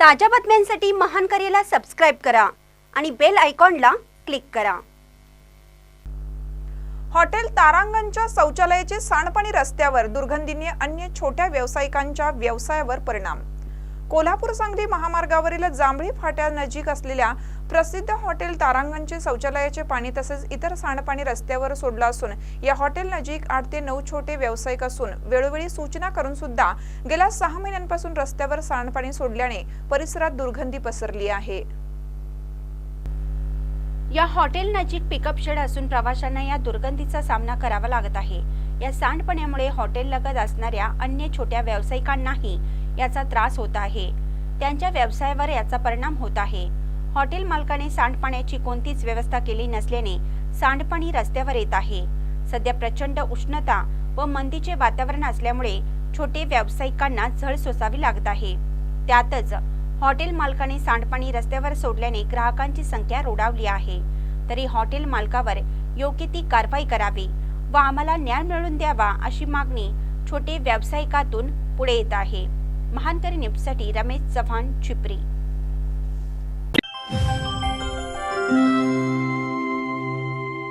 ताज्या बातम्यांसाठी महान करेला सबस्क्राईब करा आणि बेल आयकॉनला क्लिक करा. हॉटेल तारांगणच्या शौचालयाचे सांडपाणी रस्त्यावर दुर्गंधीने अन्य छोट्या व्यावसायिकांच्या व्यवसायावर परिणाम. कोल्हापूर सांगली महामार्गावरील जांभळी फाट्या नजीक असलेल्या प्रसिद्ध हॉटेल तारांगणचे शौचालयाचे पाणी तसेच इतर सांडपाणी रस्त्यावर सोडलं असून या हॉटेल नजीक आठ ते नऊ छोटे व्यावसायिक असून वेळोवेळी सूचना करून सुद्धा गेल्या सहा महिन्यांपासून रस्त्यावर सांडपाणी सोडल्याने परिसरात दुर्गंधी पसरली आहे. या हॉटेल नजीक पिकअप शेड असून प्रवाशांना या दुर्गंधीचा सामना करावा लागत आहे. या सांडपाण्यामुळे हॉटेल लगत असणाऱ्या अन्य छोट्या व्यावसायिकांनाही याचा त्रास होत आहे. त्यांच्या व्यवसायावर याचा परिणाम होत आहे. हॉटेल मालकाने सांडपाण्याची कोणतीच व्यवस्था केली नसल्याने सांडपाणी रस्त्यावर येत आहे. सध्या प्रचंड उष्णता व मंदीचे वातावरण असल्यामुळे छोटे व्यावसायिकांना झळ सोसावी लागत आहे. त्यातच हॉटेल मालकाने सांडपाणी रस्त्यावर सोडल्याने ग्राहकांची संख्या रोडावली आहे. तरी हॉटेल मालकावर योग्य ती कारवाई करावी व आम्हाला न्याय मिळवून द्यावा अशी मागणी छोटे व्यावसायिकातून पुढे येत आहे. महानकरी न्यूजसाठी रमेश चव्हाण चिपरी.